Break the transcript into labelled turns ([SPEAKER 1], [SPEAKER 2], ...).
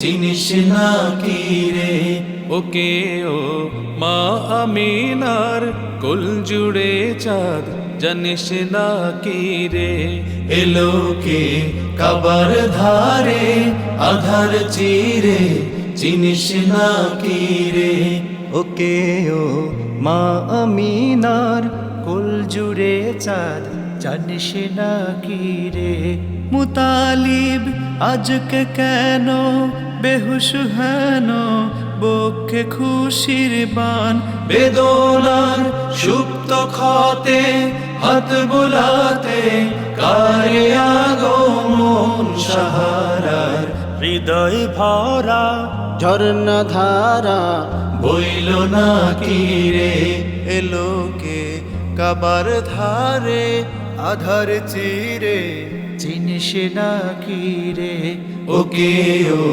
[SPEAKER 1] চিনিস না কি রে
[SPEAKER 2] ওকে ও মা আমিনার কুল জুড়ে চাঁদ জানিস না কি রে
[SPEAKER 1] এলো কে কাবার ধারে, আধার চিরে চিনিস না কি রে
[SPEAKER 3] ওকে ও মা আমিনার কুল জুড়ে চাঁদ জানিস না কি রে মুতালিব আজকে কেন বেহুশ হেন বক্ষে খুশির বান।
[SPEAKER 1] বেদনার সুপ্ত ক্ষতে হাত বুলাতে কারে আগমন সাহারার
[SPEAKER 3] হৃদয় ভরা ঝর্ণা ধারা
[SPEAKER 1] বইল না কি রে
[SPEAKER 3] এলোকে কাবার ধারে আধার চিরে চিনিস না কিরে
[SPEAKER 1] ওকে ও